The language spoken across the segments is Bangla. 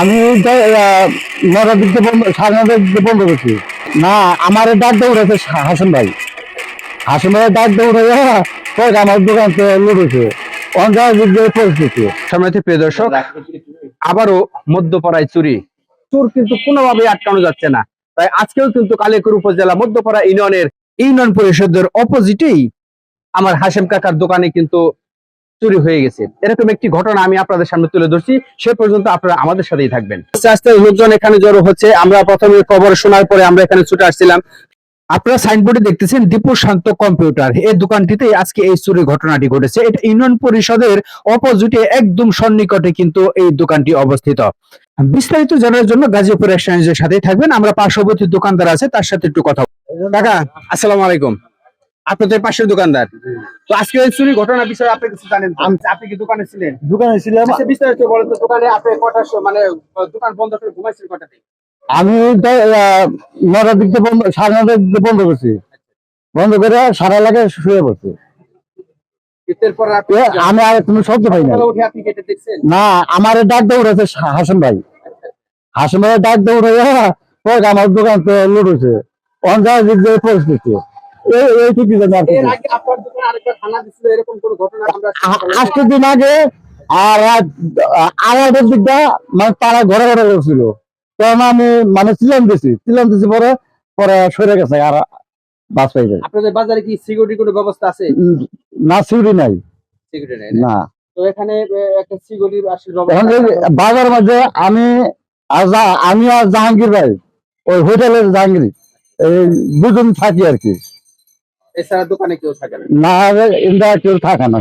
আমি নটার বন্ধ করছি। না, আমার ডাক দৌড়েছে হাসন ভাই। হাসন ভাই ডাক দৌড়ে কয়েক আমার দোকান দর্শক, আবারও চুরি। চোর কিন্তু কোনোভাবে আটকানো যাচ্ছে না। তাই আজকেও কিন্তু উপজেলা ইউনিয়নের, ইউনিয়ন পরিষদের অপোজিটেই আমার হাসেম কাকার দোকানে কিন্তু চুরি হয়ে গেছে। এরকম একটি ঘটনা আমি আপনাদের সামনে তুলে ধরছি। সে পর্যন্ত আপনারা আমাদের সাথেই থাকবেন। আস্তে আস্তে লোকজন এখানে জড়ো হচ্ছে। আমরা প্রথমে খবর শোনার পরে আমরা এখানে ছুটে আসছিলাম। আপনারা সাইনবোর্ডে দেখতেছেন দীপু শান্ত কম্পিউটার। এই দোকানটিতে আজকে এই চুরির ঘটনাটি ঘটেছে। এটা ইউনিয়ন পরিষদের অপোজিটে একদম সন্নিকটে কিন্তু এই দোকানটি অবস্থিত। বিস্তারিত জানার জন্য গাজীপুর এক্সচেঞ্জের সাথেই থাকবেন। আমরা পার্শ্ববর্তী দোকানদার আছে, তার সাথে একটু কথা। কাকা, আসসালামু আলাইকুম। আপনাদের পাশের দোকানদার? তো আজকে এই চুরি ঘটনার বিষয়ে আপনি কিছু জানেন আপনি কি দোকানে ছিলেন? দোকানে ছিলাম। আচ্ছা, বিস্তারিত বলেন তো দোকানে আপনি কটার মানে দোকান বন্ধ করে ঘুমাইছেন কটাতে আমি নটার দিক বন্ধ সাড়ে নটার দিক বন্ধ করছি। বন্ধ করে সারা এলাকায় শুয়ে পড়ছি। আমি আর কোনো শব্দ পাই না আমার ডাক দৌড়েছে হাসন ভাই। হাসন ভাই ডাক দৌড়ে আমার দোকান থেকে লড়েছে অঞ্চল দিক দিয়ে পরিস্থিতি। এই এইটুকু জানি আর কিছু এর না। আগে আপনার দোকানে আরেকবার হানা দিছিল এরকম কোনো ঘটনা আমরা আ- আজকে দিন আগে আর রাত দিকটা মানে তারা ঘরে ঘরে তখন আমি মানে চিলাম দিছি। চিলাম দিছি পরে পরে সরে গেছে আর বাস পাই যায় আপনাদের বাজারে কি সিকিউরিটি কোনো ব্যবস্থা আছে? না নাই। সিকিউরিটি নেই না? তো এখানে একটা সিকিউরিটি আসলে বাজার মধ্যে আমি আমি আর জাহাঙ্গীর ভাই ওই হোটেলের জাহাঙ্গীর এই দুজন থাকি আর কি। এছাড়া দোকানে কেউ থাকে না। কেউ থাকে না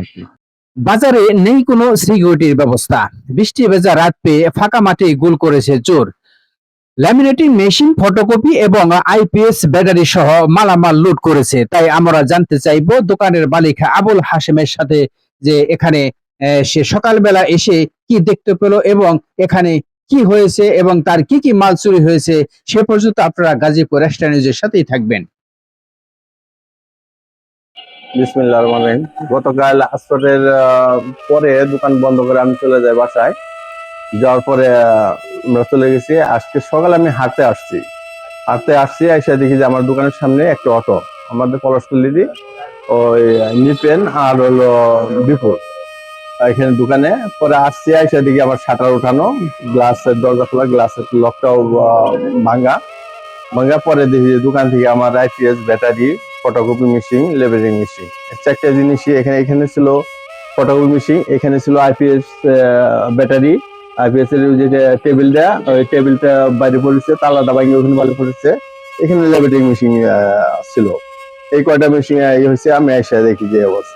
বাজারে নেই কোনো সিকিউরিটির ব্যবস্থা। বৃষ্টি ভেজা রাত পেয়ে ফাঁকা মাঠে গোল করেছে চোর। ল্যামিনেটিং মেশিন, ফটোকপি এবং আইপিএস ব্যাটারি সহ মালামাল লুট করেছে। তাই আমরা জানতে চাইব দোকানের মালিক আবুল হাশেমের সাথে যে এখানে সে সকালবেলা এসে কি দেখতে পেল এবং এখানে কি হয়েছে এবং তার কি কি মাল চুরি হয়েছে সে পর্যন্ত আপনারা গাজীপুর রেস্টা নিউজের সাথেই থাকবেন। বিসমিল্লাহ রহমান রহিম। গতকাল আসরের পরে দোকান বন্ধ করে আমি চলে যাই বাসায়। যাওয়ার পরে আমরা চলে গেছি। আজকে সকালে আমি হাঁটতে আসছি। হাঁটতে আসছি, এসে দেখি যে আমার দোকানের সামনে একটা অটো। আমাদের পলাশপল্লিরই ওই নিপেন আর হলো বিপুল। এখানে দোকানে। পরে আসছি, এসে দেখি আমার শাটার উঠানো, গ্লাসের দরজা খোলা, গ্লাসের লকটাও ভাঙা। ভাঙা পরে দেখি দোকান থেকে আমার IPS battery photocopy machine labelling machine চারটা জিনিসই এখানে এখানে ছিল ফটোকপি মেশিন এখানে ছিল আইপিএস ব্যাটারি আইপিএস এর যে টেবিলটা ওই টেবিলটা বাইরে পড়েছে তালাটা বাইরে ওখানে বাইরে পড়েছে। এখানে লেবেলিং মেশিন ছিল। এই কয়টা মেশিন এই হয়েছে আমি এসে দেখি যে অবস্থা।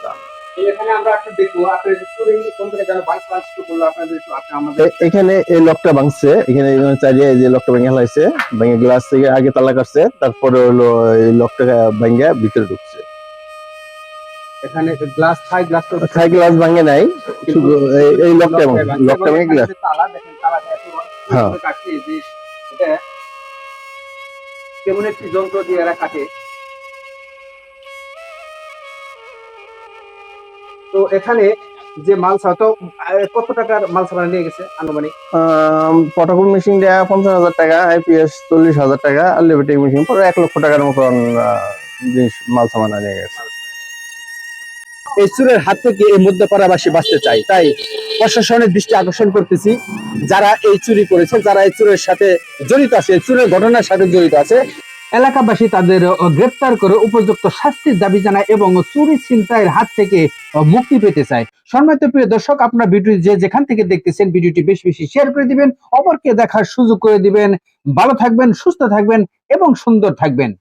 এখানে এই লকটা ভাঙছে এখানে এখানে চালিয়ে যে লকটা ভেঙে ফেলাইছে ভেঙে গ্লাস থেকে আগে তালা কাটছে তারপরে হলো এই লকটা ভেঙে ভিতরে ঢুকছে। এখানে গ্লাস থাই গ্লাস তো গ্লাস ভাঙে নাই শুধু এই- এই লকটা লকটা ভেঙে। গ্লাস তালা দেখেন তালা হ্যাঁ। বড় কাটছে যে এটা কেমন একটি যন্ত্র দিয়ে এরা কাটে। তো এখানে যে মাল ছা তো কত টাকার মাল সামান নিয়ে গেছে আনুমানিক? ফটোকপি মেশিন দেয়া পঞ্চাশ হাজার টাকা আইপিএস চল্লিশ হাজার টাকা আর লেবেটিং মেশিন পরে এক লক্ষ টাকার মতন জিনিস মাল সামান নিয়ে গেছে। এই চুরের হাত থেকে এই মধ্যপাড়াবাসী বাঁচতে চাই তাই প্রশাসনের দৃষ্টি আকর্ষণ করতেছি যারা এই চুরি করেছে যারা এই চুরের সাথে জড়িত আছে চুরের ঘটনার সাথে জড়িত আছে এলাকাবাসী তাদের গ্রেপ্তার করে উপযুক্ত শাস্তির দাবি জানায় এবং চুরি ছিনতাইয়ের হাত থেকে মুক্তি পেতে চায়। সম্মানিত প্রিয় দর্শক, আপনার ভিডিও যে যেখান থেকে দেখতেছেন, ভিডিওটি বেশি বেশি শেয়ার করে দিবেন, অপরকে দেখার সুযোগ করে দিবেন। ভালো থাকবেন, সুস্থ থাকবেন এবং সুন্দর থাকবেন।